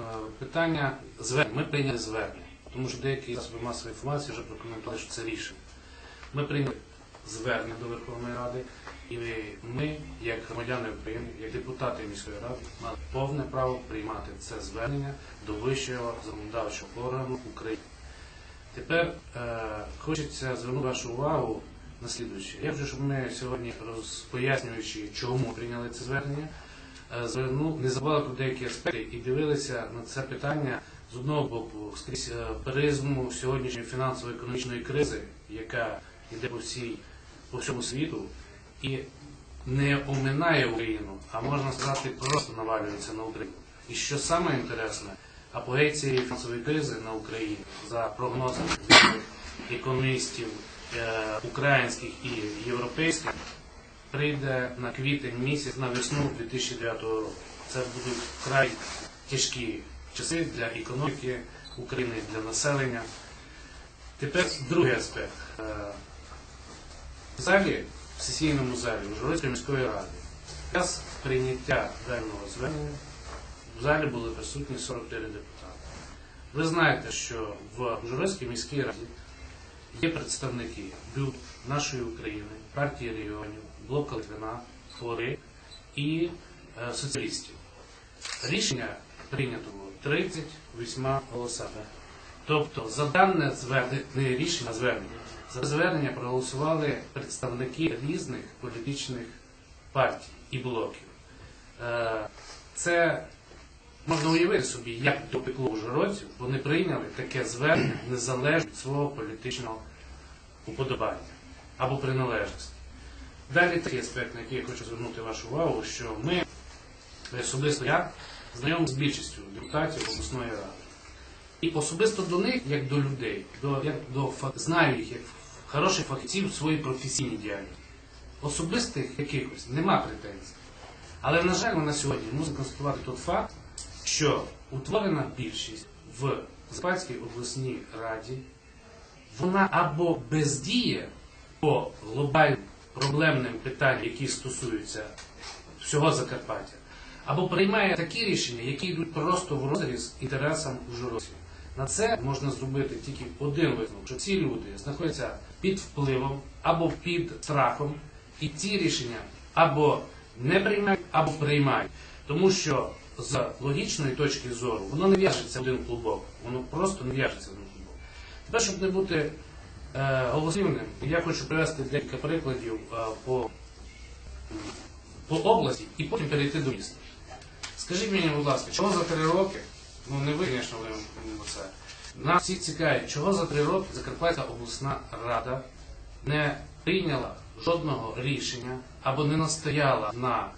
Е, Питання звернення. Ми прийняли звернення, тому що деякі засоби масової інформації вже прокоментували, що це рішення. Ми прийняли звернення до Верховної Ради, і ми, як громадяни України, як депутати міської ради, мали повне право приймати це звернення до вищого законодавчого органу України. Тепер е, хочеться звернути вашу увагу на слідуюче. Я хочу, щоб ми сьогодні, роз- пояснюючи, чому прийняли це звернення, е, зверну, не забували про деякі аспекти і дивилися на це питання з одного боку скрізь е, призму сьогоднішньої фінансово-економічної кризи, яка йде по всій по всьому світу і не оминає Україну, а можна сказати, просто навалюється на Україну. І що саме інтересне, апогей цієї фінансової кризи на Україні за прогнозами економістів е, українських і європейських прийде на квітень місяць на весну 2009 року. Це будуть вкрай тяжкі часи для економіки України, для населення. Тепер другий аспект. Е, В залі, в сесійному залі Ужгородської міської ради, під час прийняття даного звернення в залі були присутні 44 депутати. Ви знаєте, що в Ужгородській міській раді є представники БЮТ нашої України, партії регіонів, блоку Литвина, Фори і е, соціалістів. Рішення прийнято було 38 голосами. Тобто за дане звернення, не рішення, звернення. За звернення проголосували представники різних політичних партій і блоків. Е, Це можна уявити собі, як допекло ужгородців, вони прийняли таке звернення незалежно від свого політичного уподобання або приналежності. Далі такий аспект, на який я хочу звернути вашу увагу, що ми, особисто я, знайомий з більшістю депутатів обласної ради. І особисто до них, як до людей, до, як до, знаю їх як хороших фахівців своїй професійній діяльності. Особистих якихось нема претензій. Але, на жаль, на сьогодні мусимо констатувати той факт, що утворена більшість в Закарпатській обласній раді, вона або бездіє по глобальним проблемним питанням, які стосуються всього Закарпаття, або приймає такі рішення, які йдуть просто в розріз інтересам ужгородців. На це можна зробити тільки один висновок, що ці люди знаходяться під впливом або під страхом, і ці рішення або не приймають, або приймають. Тому що з логічної точки зору воно не в'яжеться в один клубок, воно просто не в'яжеться в один клубок. Тепер, щоб не бути е, голослівним, я хочу привести декілька прикладів е, по, по області і потім перейти до міста. Скажіть мені, будь ласка, чого за три роки, ну не ви, звісно, ви це, нас всіх цікавить, чого за три роки Закарпатська обласна рада не прийняла жодного рішення або не настояла на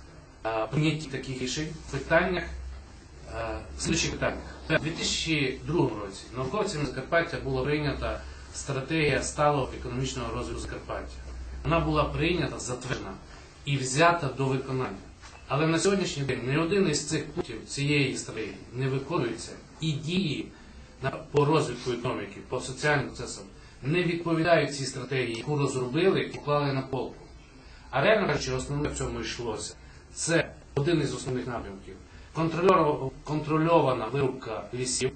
прийнятті таких рішень в питаннях, е, слідчих питаннях. У 2002 році науковцями Закарпаття була прийнята стратегія сталого економічного розвитку Закарпаття. Вона була прийнята, затверджена і взята до виконання. Але на сьогоднішній день ні один із цих пунктів цієї стратегії не виконується і дії по розвитку економіки, по соціальним процесам не відповідають цій стратегії, яку розробили і поклали на полку. А реально кажучи, основне в цьому йшлося. Це один із основних напрямків. Контрольована вирубка лісів,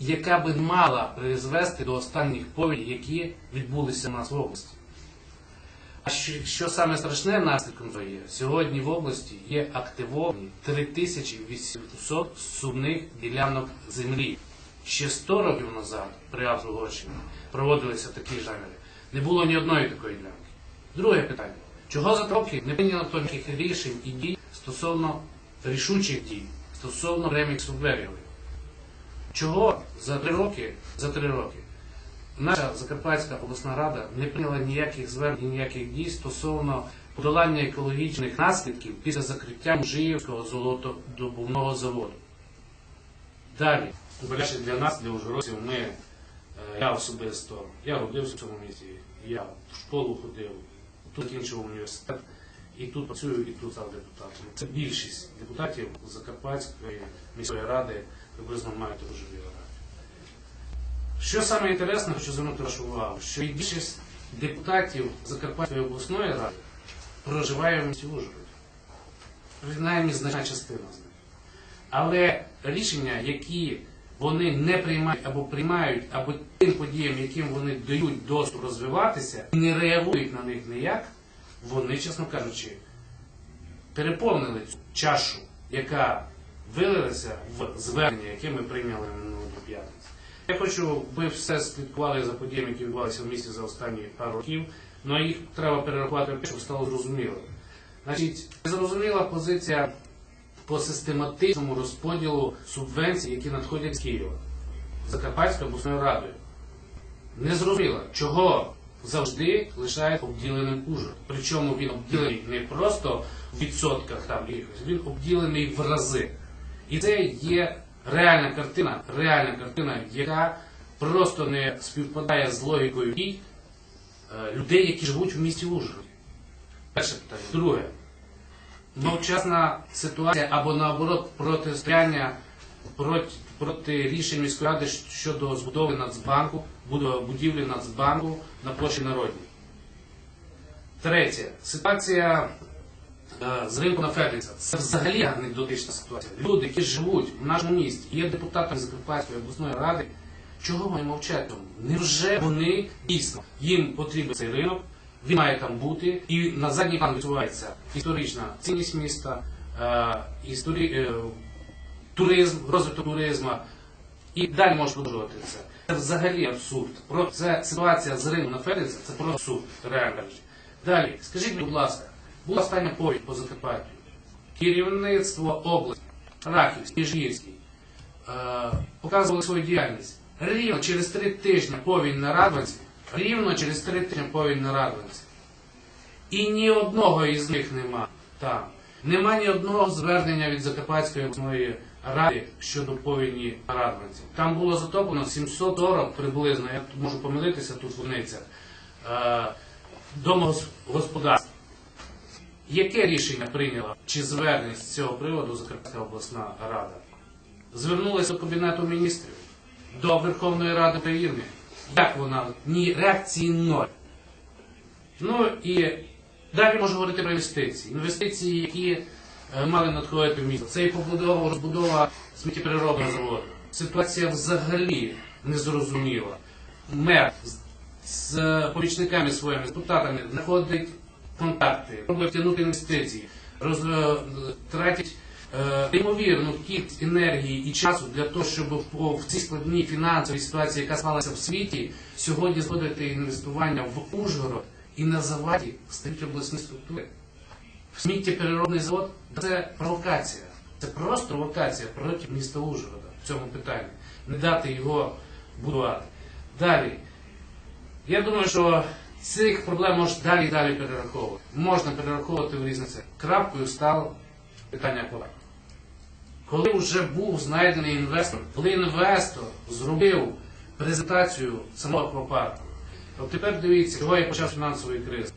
яка би мала призвести до останніх повінь, які відбулися у нас в області. А що, що саме страшне наслідком цього є? Сьогодні в області є активовані 3800 сумних ділянок землі. Ще 100 років назад при Австро-Угорщині проводилися такі жанри. Не було ні одної такої ділянки. Друге питання. Чого за роки не прийнято ніяких рішень і дій стосовно рішучих дій, стосовно реміксу Берегової? Чого за три роки, за три роки наша Закарпатська обласна рада не прийняла ніяких звернень, ніяких дій стосовно подолання екологічних наслідків після закриття Мужиївського золотодобувного заводу? Далі, боляче для нас, для ужгородців, ми, е, я особисто, я родився в цьому місті, я в школу ходив, тут закінчив університет, і тут працюю, і тут став депутатом. Це більшість депутатів Закарпатської міської ради приблизно мають ж біографію. Що саме інтересне, хочу звернути вашу увагу, що більшість депутатів Закарпатської обласної ради проживає в місті Ужгороді. Принаймні значна частина з них. Але рішення, які вони не приймають або приймають, або тим подіям, яким вони дають доступ розвиватися, і не реагують на них ніяк, вони, чесно кажучи, переповнили цю чашу, яка вилилася в звернення, яке ми прийняли минулого п'ятниці. Я хочу, ви все слідкували за подіями, які відбувалися в місті за останні пару років, але їх треба перерахувати, щоб стало зрозуміло. Значить, зрозуміла позиція по систематичному розподілу субвенцій, які надходять з Києва, Закарпатською обласною радою. Не зрозуміло, чого завжди лишає обділеним Ужгород. Причому він обділений не просто в відсотках там якихось, він обділений в рази. І це є реальна картина, реальна картина, яка просто не співпадає з логікою е, людей, які живуть в місті Ужгород. Перше питання. Друге. Мовчасна ситуація або наоборот протистояння проти, проти рішень міської ради щодо збудови Нацбанку, будівлі Нацбанку на площі Народній. Третє. Ситуація е, з ринку на Федриця. Це взагалі анекдотична ситуація. Люди, які живуть в нашому місті, є депутатами Закарпатської обласної ради, чого вони мовчать? Невже вони дійсно їм потрібен цей ринок, він має там бути, і на задній план висувається історична цінність міста, е, історі, е, туризм, розвиток туризму, і далі може продовжувати це. Це взагалі абсурд. Про це ситуація з ринку на Федериця, це просто абсурд, реально. Далі, скажіть, будь ласка, була остання повідь по Закарпаттю. Керівництво області, Рахівський, Міжгірський, е, показували свою діяльність. Рівно через три тижні повінь на Радванці, рівно через три тижні повінь Радванці. І ні одного із них нема там. Нема ні одного звернення від Закарпатської обласної ради щодо повіні на Радванці. Там було затоплено 740 приблизно, я можу помилитися тут в Уницях, е, домогосподарств. Яке рішення прийняла чи звернення з цього приводу Закарпатська обласна рада? Звернулася до Кабінету міністрів, до Верховної Ради України. Як вона? Ні, реакції ноль. Ну і далі можу говорити про інвестиції. Інвестиції, які е, мали надходити в місто. Це і побудова, розбудова сміттєпереробного заводу. Ситуація взагалі незрозуміла. Мер з, помічниками своїми, з депутатами знаходить контакти, пробує втягнути інвестиції, роз, е, тратить неймовірну кількість енергії і часу для того, щоб в цій складній фінансовій ситуації, яка склалася в світі, сьогодні зводити інвестування в Ужгород і на заваді стають обласні структури. Сміттєпереробний завод це провокація. Це просто провокація проти міста Ужгорода в цьому питанні. Не дати його будувати. Далі. Я думаю, що цих проблем можна далі і далі перераховувати. Можна перераховувати в різні це. Крапкою стало питання аквапарку. Коли вже був знайдений інвестор, коли інвестор зробив презентацію самого аквапарку, то тепер дивіться, чого я почав фінансової кризи.